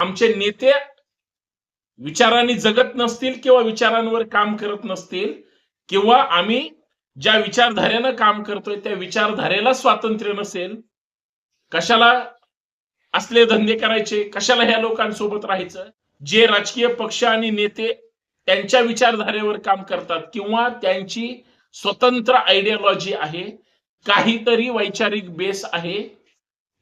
आमचे नेते विचारांनी जगत नसतील किंवा विचारांवर काम करत नसतील किंवा आम्ही ज्या विचारधारेनं काम करतोय त्या विचारधारेला स्वातंत्र्य नसेल कशाला असले धंदे करायचे कशाला ह्या लोकांसोबत राहायचं? जे राजकीय पक्ष आणि नेते त्यांच्या विचारधारेवर काम करतात किंवा त्यांची स्वतंत्र आयडियोलॉजी आहे काहीतरी वैचारिक बेस आहे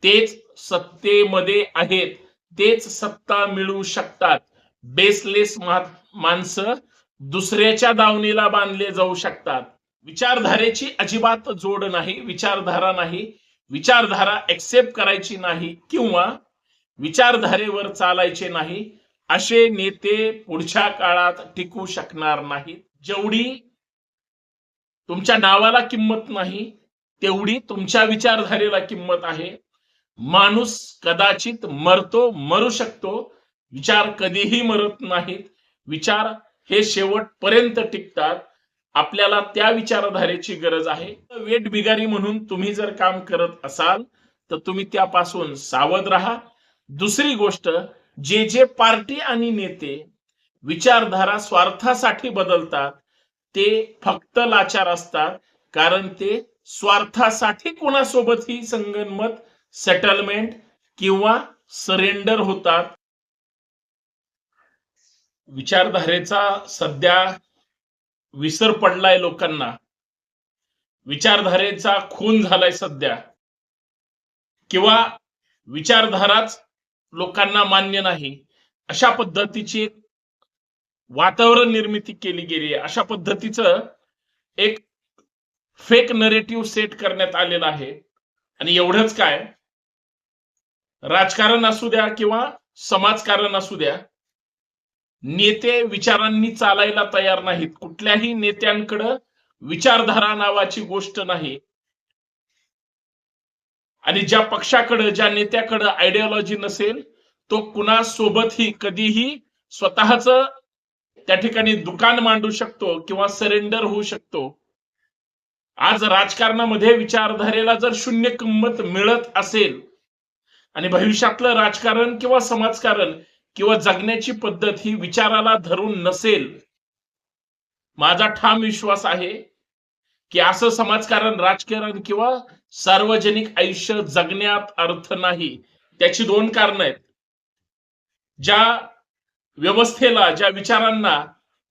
तेच सत्तेमध्ये आहेत. तेच सत्ता मिळू शकतात. बेसलेस माणसं दुसऱ्याच्या दावणीला बांधले जाऊ शकतात. विचारधारेची अजिबात जोड नाही विचारधारा नाही विचारधारा एक्सेप्ट करायची नाही किंवा विचारधारेवर चालायचे नाही असे नेते पुढच्या काळात टिकू शकणार नाहीत. जेवढी तुमच्या नावाला किंमत नाही तेवढी तुमच्या विचारधारेला किंमत आहे. माणूस कदाचित मरतो मरू शकतो. विचार कधीही मरत नाहीत. विचार हे शेवटपर्यंत टिकतात. आपल्याला त्या विचारधारेची गरज आहे. वेट बिगारी म्हणून तुम्ही जर काम करत असाल तर तुम्ही त्यापासून सावध राहा. दुसरी गोष्ट जे जे पार्टी आणि नेते विचारधारा स्वार्थासाठी बदलतात ते फक्त लाचार असतात. कारण ते स्वार्थासाठी कोणासोबतही संगनमत सेटलमेंट किंवा सरेंडर होतात. विचारधारेचा सध्या विसर पडलाय लोकांना. विचारधारेचा खून झालाय सध्या. किंवा विचारधाराच लोकांना मान्य नाही. अशा पद्धतीची वातावरण निर्मिती केली गेली आहे. अशा पद्धतीचं एक फेक नरेटिव्ह सेट करण्यात आलेलं आहे. आणि एवढंच काय? राजकारण असू द्या किंवा समाजकारण असू द्या नेते विचारांनी चालायला तयार नाहीत. कुठल्याही नेत्यांकडं विचारधारा नावाची गोष्ट नाही. आणि ज्या पक्षाकडं ज्या नेत्याकडं आयडियोलॉजी नसेल तो कुणासोबतही कधीही स्वतःच त्या ठिकाणी दुकान मांडू शकतो किंवा सरेंडर होऊ शकतो. आज राजकारणामध्ये विचारधारेला जर शून्य किंमत मिळत असेल आणि भविष्यातलं राजकारण किंवा समाजकारण किंवा जगण्याची पद्धत ही विचाराला धरून नसेल. माझा ठाम विश्वास आहे की असं समाजकारण राजकारण किंवा सार्वजनिक आयुष्य जगण्यात अर्थ नाही. त्याची दोन कारण आहेत. ज्या व्यवस्थेला ज्या विचारांना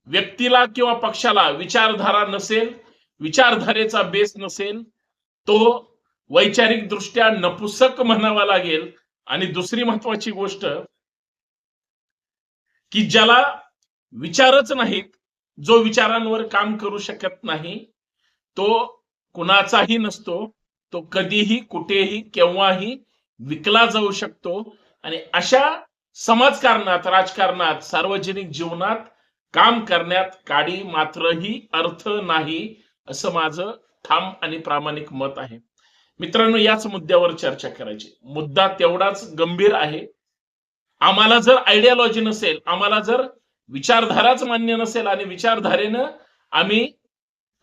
व्यक्तीला किंवा पक्षाला विचारधारा नसेल विचारधारेचा बेस नसेल तो वैचारिक दृष्ट्या नपुसक म्हणावा लागेल. आणि दुसरी महत्वाची गोष्ट की ज्याला विचारच नाहीत जो विचारांवर काम करू शकत नाही तो कुणाचाही नसतो तो कधीही कुठेही केव्हाही विकला जाऊ शकतो. आणि अशा समाजकारणात राजकारणात सार्वजनिक जीवनात काम करण्यात काडी मात्रही अर्थ नाही असं माझं ठाम आणि प्रामाणिक मत आहे. मित्रांनो याच मुद्द्यावर चर्चा करायची. मुद्दा तेवढाच गंभीर आहे. आम्हाला जर आयडियोलॉजी नसेल आम्हाला जर विचारधाराच मान्य नसेल आणि विचारधारेनं आम्ही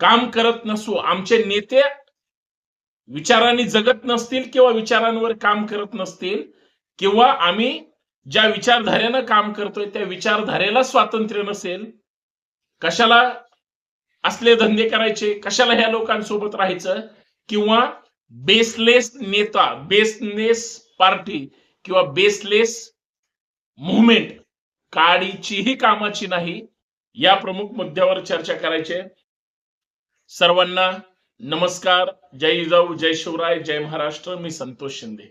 काम करत नसू आमचे नेते विचारांनी जगत नसतील किंवा विचारांवर काम करत नसतील किंवा आम्ही ज्या विचारधारेनं काम करतोय त्या विचारधारेला स्वातंत्र्य नसेल कशाला असले धंदे करायचे कशाला ह्या लोकांसोबत राहायचं किंवा बेसलेस नेता बेसलेस पार्टी किंवा बेसलेस मुवमेंट काडीचीही कामाची नाही या प्रमुख मुद्द्यावर चर्चा करायची सर्वांना नमस्कार जय जाऊ जय शिवराय जय महाराष्ट्र मी संतोष शिंदे.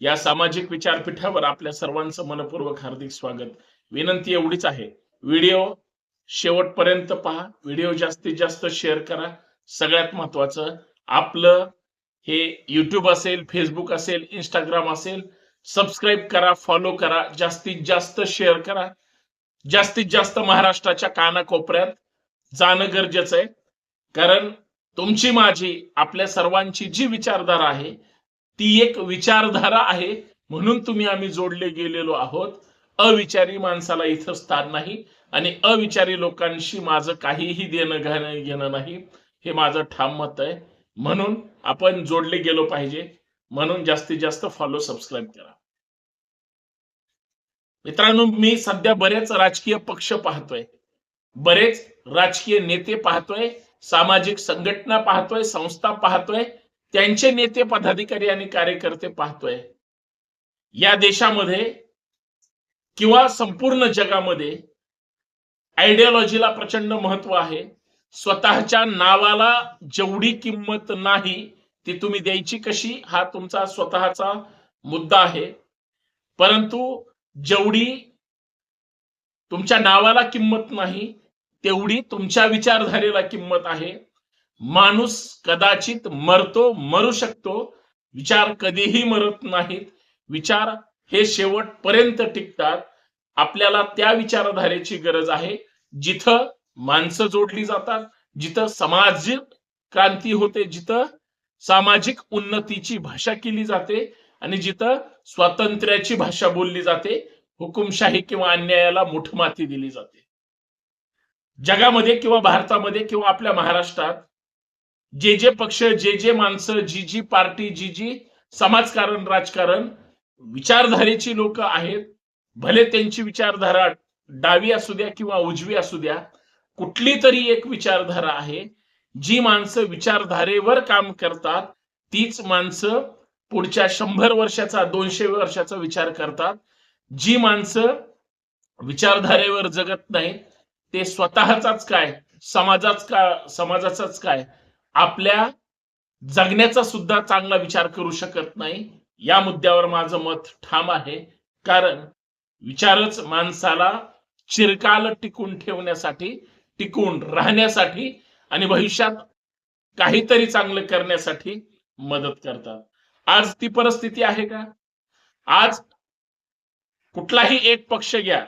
या सामाजिक विचारपीठावर आपल्या सर्वांचं मनपूर्वक हार्दिक स्वागत. विनंती एवढीच आहे. व्हिडिओ शेवटपर्यंत पहा. व्हिडिओ जास्तीत जास्त शेअर करा. सगळ्यात महत्वाचं आपलं हे युट्यूब असेल फेसबुक असेल इंस्टाग्राम असेल सबस्क्राईब करा फॉलो करा जास्तीत जास्त शेअर करा. जास्तीत जास्त महाराष्ट्राच्या कानाकोपऱ्यात जाणं गरजेचं आहे. कारण तुमची माझी आपल्या सर्वांची जी विचारधारा आहे ती एक विचारधारा आहे. म्हणून तुम्ही आम्ही जोडले गेलेलो आहोत. अविचारी माणसाला इथं स्थान नाही आणि अविचारी लोकांशी माझं काहीही देणं घेणं घेणं नाही हे माझं ठाम मत आहे. म्हणून आपण जोडले गेलो पाहिजे. म्हणून जास्तीत जास्त फॉलो सबस्क्राईब करा. मित्रांनो मी सध्या बरेच राजकीय पक्ष पाहतोय. बरेच राजकीय नेते पाहतोय सामाजिक संघटना पाहतोय संस्था पाहतोय त्यांचे नेते पदाधिकारी आणि कार्यकर्ते पाहतोय. या देशामध्ये किंवा संपूर्ण जगामध्ये आयडिओलॉजीला प्रचंड महत्त्व आहे. स्वतःच्या नावाला जेवढी किंमत नाही ती तुम्ही द्यायची कशी? हा तुमचा स्वतःचा मुद्दा आहे. परंतु जेवढी तुमच्या नावाला किंमत नाही तेवढी तुमच्या विचारधारेला किंमत आहे. माणूस कदाचित मरतो मरू शकतो. विचार कधीही मरत नाहीत. विचार हे शेवटपर्यंत टिकतात. आपल्याला त्या विचारधारेची गरज आहे. जिथं माणसं जोडली जातात जिथं सामाजिक क्रांती होते जिथं सामाजिक उन्नतीची भाषा केली जाते आणि जिथं स्वातंत्र्याची भाषा बोलली जाते हुकुमशाही किंवा अन्यायाला मुठमाती दिली जाते. जगामध्ये किंवा भारतामध्ये किंवा आपल्या महाराष्ट्रात जे जे पक्ष जे जे माणसं जी जी पार्टी जी जी समाजकारण राजकारण विचारधारेची लोक आहेत भले त्यांची विचारधारा डावी असू द्या किंवा उजवी असू द्या कुठली तरी एक विचारधारा आहे जी माणसं विचारधारेवर काम करतात तीच माणसं पुढच्या शंभर वर्षाचा दोनशे वर्षाचा विचार करतात. जी माणसं विचारधारेवर जगत नाही ते स्वतःचाच काय समाजाच का समाजाचाच काय आपल्या जगण्याचा सुद्धा चांगला विचार करू शकत नाही या मुद्द्यावर माझं मत ठाम आहे. कारण विचारच माणसाला चिरकाल टिकून ठेवण्यासाठी टिकून राहण्यासाठी आणि भविष्यात काहीतरी चांगलं करण्यासाठी मदत करतात. आज ती परिस्थिती आहे का? आज कुठलाही एक पक्ष घ्या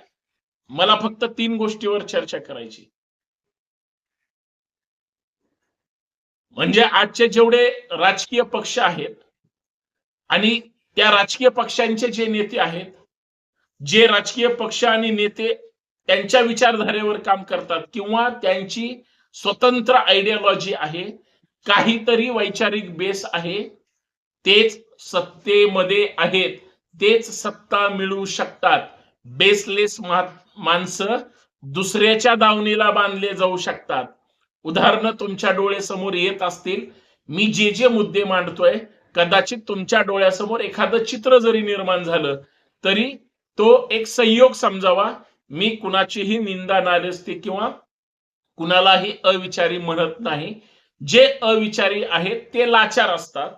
मला फक्त तीन गोष्टीवर चर्चा करायची. म्हणजे आजचे जेवढे राजकीय पक्ष आहेत आणि त्या राजकीय पक्षांचे जे नेते आहेत जे राजकीय पक्ष आणि नेते त्यांच्या विचारधारेवर काम करतात किंवा त्यांची स्वतंत्र आयडियोलॉजी आहे काहीतरी वैचारिक बेस आहे तेच सत्तेमध्ये आहेत तेच सत्ता मिळवू शकतात. बेसलेस माणसं दुसऱ्याच्या दावणीला बांधले जाऊ शकतात. उदाहरण तुमच्या डोळ्यासमोर येत असतील. मी जे जे मुद्दे मांडतोय कदाचित तुमच्या डोळ्यासमोर एखादं चित्र जरी निर्माण झालं तरी तो एक संयोग समजावा. मी कुणाचीही निंदा नालस्ती किंवा कुणालाही अविचारी म्हणत नाही. जे अविचारी आहेत ते लाचार असतात.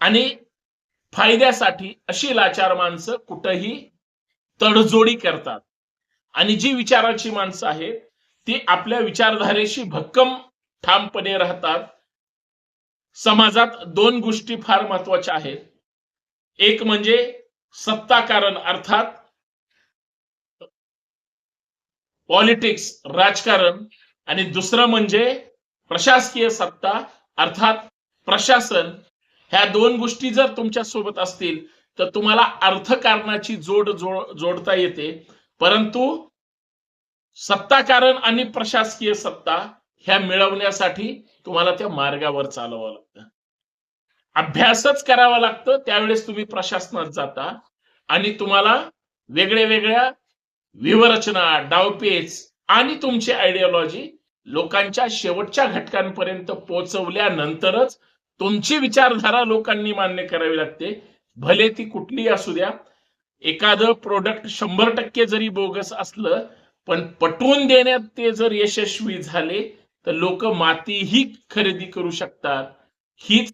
आणि फायद्यासाठी अशी लाचार माणसं कुठंही तडजोडी करतात. आणि जी विचाराची माणसं आहेत ती आपल्या विचारधारेशी भक्कम ठामपणे राहतात. समाजात दोन गोष्टी फार महत्त्वाच्या आहेत. एक म्हणजे सत्ताकारण अर्थात पॉलिटिक्स राजकारण आणि दुसरं म्हणजे प्रशासकीय सत्ता अर्थात प्रशासन ह्या दोन गोष्टी जर तुमच्यासोबत असतील तर तुम्हाला अर्थकारणाची जोड जोडता येते. परंतु सत्ताकारण आणि प्रशासकीय सत्ता ह्या मिळवण्यासाठी तुम्हाला त्या मार्गावर चालवावं लागतं. अभ्यासच करावा लागतं त्यावेळेस तुम्ही प्रशासनात जाता आणि तुम्हाला वेगळ्या वेगळ्या विवरचना डावपेच आणि तुमची आयडियोलॉजी लोकांच्या शेवटच्या घटकांपर्यंत पोहोचवल्यानंतरच तुमची विचारधारा लोकांनी मान्य करावी लागते. भले ती कुठली असू द्या. एखादं प्रोडक्ट शंभर टक्के जरी बोगस असलं पण पटवून देण्यात ते जर यशस्वी झाले तर लोक मातीही खरेदी करू शकतात. हीच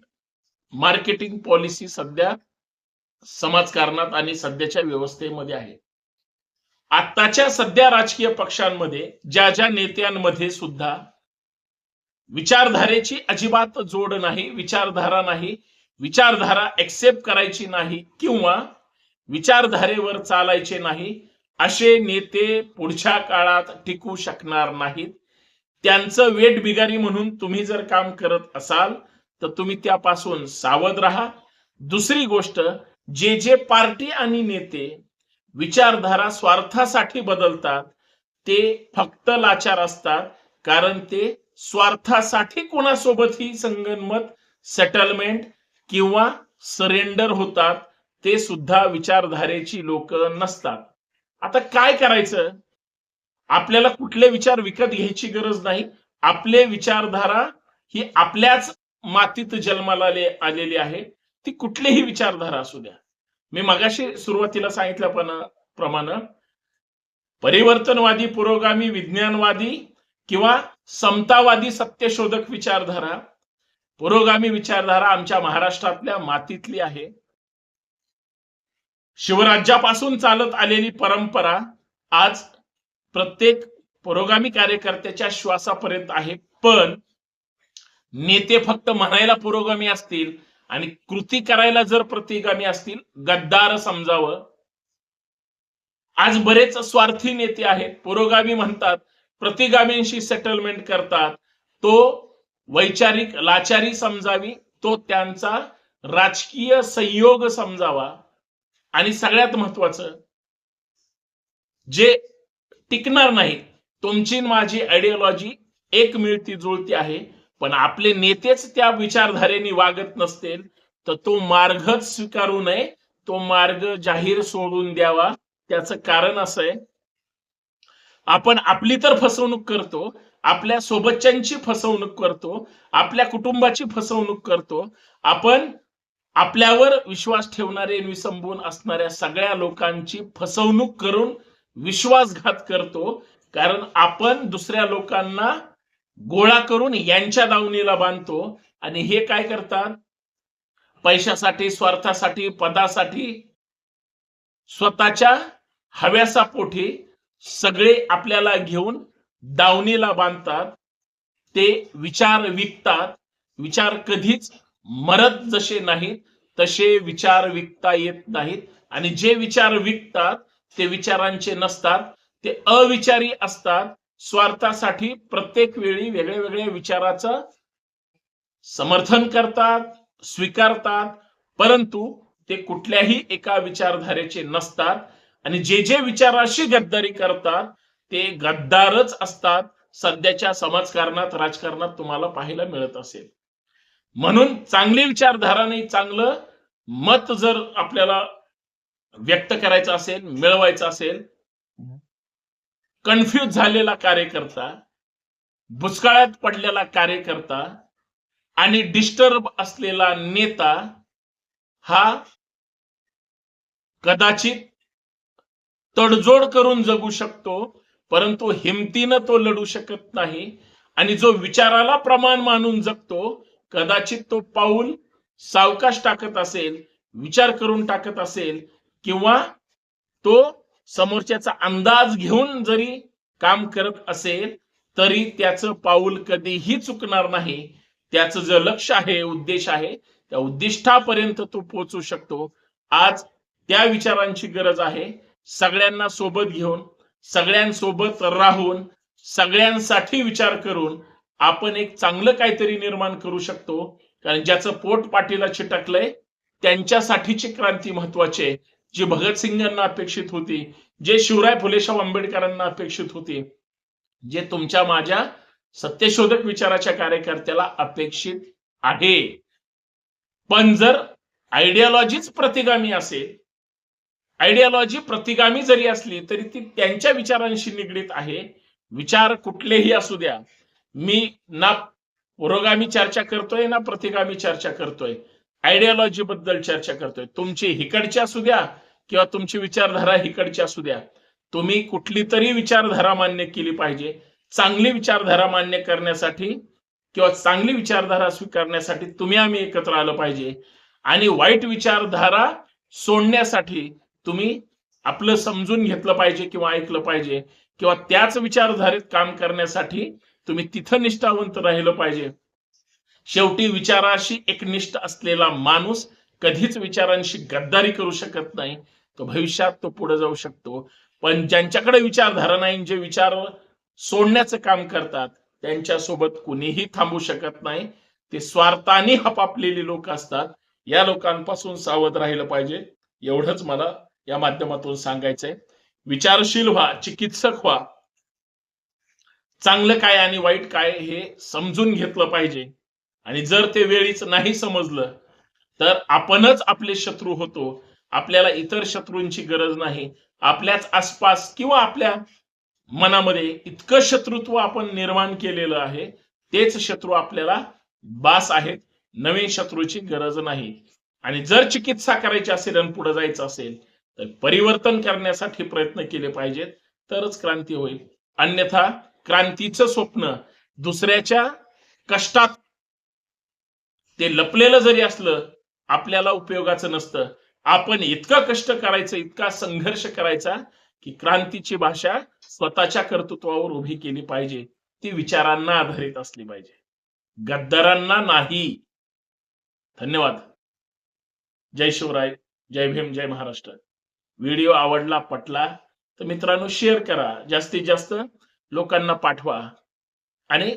मार्केटिंग पॉलिसी सध्या समाजकारणात आणि सध्याच्या व्यवस्थेमध्ये आहे. आत्ताच्या सध्या राजकीय पक्षांमध्ये ज्या ज्या नेत्यांमध्ये सुद्धा विचारधारेची अजिबात जोड नाही विचारधारा नाही विचारधारा एक्सेप्ट करायची नाही किंवा विचारधारेवर चालायचे नाही असे नेते पुढच्या काळात टिकू शकणार नाहीत. त्यांचं वेट बिगारी म्हणून तुम्ही जर काम करत असाल तर तुम्ही त्यापासून सावध राहा. दुसरी गोष्ट जे जे पार्टी आणि नेते विचारधारा स्वार्थासाठी बदलतात. ते फक्त लाचार असतात कारण ते स्वार्थासाठी कोणासोबतही संगनमत सेटलमेंट किंवा सरेंडर होतात ते सुद्धा विचारधारेची लोक नसतात. आता काय करायचं? आपल्याला कुठले विचार विकत घ्यायची गरज नाही. आपले विचारधारा ही आपल्याच मातीत जन्माला आलेली आहे. ती कुठलीही विचारधारा असू द्या. मी मगाशी सुरुवातीला सांगितल्याप्रमाणे परिवर्तनवादी पुरोगामी विज्ञानवादी किंवा समतावादी सत्यशोधक विचारधारा. पुरोगामी विचारधारा आमच्या महाराष्ट्रातल्या मातीतली आहे. शिवराज्यापासून चालत आलेली परंपरा आज प्रत्येक पुरोगामी कार्यकर्त्याच्या श्वासापर्यंत आहे. पण नेते फक्त म्हणायला पुरोगामी असतील आणि कृती करायला जर प्रतिगामी असतील गद्दार समजावं. आज बरेच स्वार्थी नेते आहेत पुरोगामी म्हणतात प्रतिगामींशी सेटलमेंट करतात. तो वैचारिक लाचारी समजावी तो त्यांचा राजकीय संयोग समजावा. आणि सगळ्यात महत्वाचं जे टिकणार नाही तुमची माझी आयडिओलॉजी एक मिळती जुळती आहे. पण आपले नेतेच त्या विचारधारेने वागत नसतील तर तो मार्गच स्वीकारू नये तो मार्ग जाहीर सोडून द्यावा. त्याचं कारण असं आहे आपण आपली तर फसवणूक करतो आपल्या सोबतच्यांची फसवणूक करतो आपल्या कुटुंबाची फसवणूक करतो आपण आपल्यावर विश्वास ठेवणारे विसंबून असणाऱ्या सगळ्या लोकांची फसवणूक करून विश्वासघात करतो कारण आपण दुसऱ्या लोकांना गोळा करून यांच्या दावणीला बांधतो. आणि हे काय करतात? पैशासाठी स्वार्थासाठी पदासाठी स्वतःच्या हव्यासापोटी सगळे आपल्याला घेऊन दावणीला बांधतात. ते विचार विकतात. विचार कधीच मरत जसे नाहीत तसे विचार विकता येत नाहीत. आणि जे विचार विकतात ते विचारांचे नसतात. ते अविचारी असतात. स्वार्थासाठी प्रत्येक वेळी वेगळ्या वेगळ्या विचाराचं समर्थन करतात स्वीकारतात परंतु ते कुठल्याही एका विचारधारेचे नसतात. आणि जे जे विचाराशी गद्दारी करतात ते गद्दारच असतात. सध्याच्या समाजकारणात राजकारणात तुम्हाला पाहायला मिळत असेल. म्हणून चांगली विचारधारा नाही चांगलं मत जर आपल्याला व्यक्त करायचं असेल मिळवायचं असेल कन्फ्युज झालेला कार्यकर्ता भुसकाळात पडलेला कार्यकर्ता आणि डिस्टर्ब असलेला नेता हा कदाचित तडजोड करून जगू शकतो परंतु हिमतीनं तो लढू शकत नाही आणि जो विचाराला प्रमाण मानून जगतो कदाचित तो पाऊल सावकाश टाकत असेल विचार करून टाकत असेल किंवा तो समोरच्याचा अंदाज घेऊन जरी काम करत असेल तरी त्याचं पाऊल कधीही चुकणार नाही. त्याचं जे लक्ष आहे उद्देश आहे त्या उद्दिष्टापर्यंत तो पोहोचू शकतो. आज त्या विचारांची गरज आहे. सगळ्यांना सोबत घेऊन सगळ्यांसोबत राहून सगळ्यांसाठी विचार करून आपण एक चांगलं काहीतरी निर्माण करू शकतो. कारण ज्याचं पोट पाठीला चिटकलंय त्यांच्यासाठीची क्रांती महत्वाची आहे. जी भगतसिंगांना अपेक्षित होती जे शिवराय फुलेशाह आंबेडकरांना अपेक्षित होती जे तुमच्या माझ्या सत्यशोधक विचाराच्या कार्यकर्त्याला अपेक्षित आहे. पण जर आयडियालॉजीच प्रतिगामी असेल आयडियालॉजी प्रतिगामी जरी असली तरी ती त्यांच्या विचारांशी निगडीत आहे. विचार कुठलेही असू द्या. मी ना पुरोगामी चर्चा करतोय ना प्रतिगामी चर्चा करतोय. आयडियालॉजी बद्दल चर्चा करतोय. तुमची हिकडची असू द्या किंवा तुमची विचारधारा हिकडची असू द्या. तुम्ही कुठली तरी विचारधारा मान्य केली पाहिजे. चांगली विचारधारा मान्य करण्यासाठी किंवा चांगली विचारधारा स्वीकारण्यासाठी तुम्ही आम्ही एकत्र आलं पाहिजे. आणि वाईट विचारधारा सोडण्यासाठी तुम्ही आपलं समजून घेतलं पाहिजे किंवा ऐकलं पाहिजे किंवा त्याच विचारधारेत काम करण्यासाठी तुम्ही तिथं निष्ठावंत राहिलं पाहिजे. शेवटी विचाराशी एकनिष्ठ असलेला माणूस कधीच विचारांशी गद्दारी करू शकत नाही. तो भविष्यात तो पुढे जाऊ शकतो. पण ज्यांच्याकडे विचारधारा नाही जे विचार सोडण्याचं काम करतात त्यांच्यासोबत कुणीही थांबू शकत नाही. ते स्वार्थाने हपापलेले लोक असतात. या लोकांपासून सावध राहिलं पाहिजे. एवढंच मला या माध्यमातून सांगायचंय. विचारशील व्हा चिकित्सक व्हा. चांगलं काय आणि वाईट काय हे समजून घेतलं पाहिजे. आणि जर ते वेळीच नाही समजलं तर आपणच आपले शत्रू होतो. आपल्याला इतर शत्रूंची गरज नाही. आपल्याच आसपास किंवा आपल्या मनामध्ये इतकं शत्रुत्व आपण निर्माण केलेलं आहे तेच शत्रू आपल्याला बास आहेत. नवीन शत्रूची गरज नाही. आणि जर चिकित्सा करायची असेल आणि पुढे जायचं असेल तर परिवर्तन करण्यासाठी प्रयत्न केले पाहिजेत. तरच क्रांती होईल. अन्यथा क्रांतीचं स्वप्न दुसऱ्याच्या कष्टात ते लपलेलं जरी असलं आपल्याला उपयोगाचं नसतं. आपण इतका कष्ट करायचं इतका संघर्ष करायचा की क्रांतीची भाषा स्वतःच्या कर्तृत्वावर उभी केली पाहिजे. ती विचारांना आधारित असली पाहिजे. गद्दारांना नाही. धन्यवाद. जय शिवराय जय भीम जय महाराष्ट्र. व्हिडिओ आवडला पटला तर मित्रांनो शेअर करा. जास्तीत जास्त लोकांना पाठवा. आणि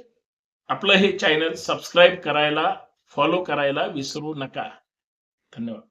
आपलं हे चॅनल सबस्क्राईब करायला फॉलो करायला विसरू नका. धन्यवाद.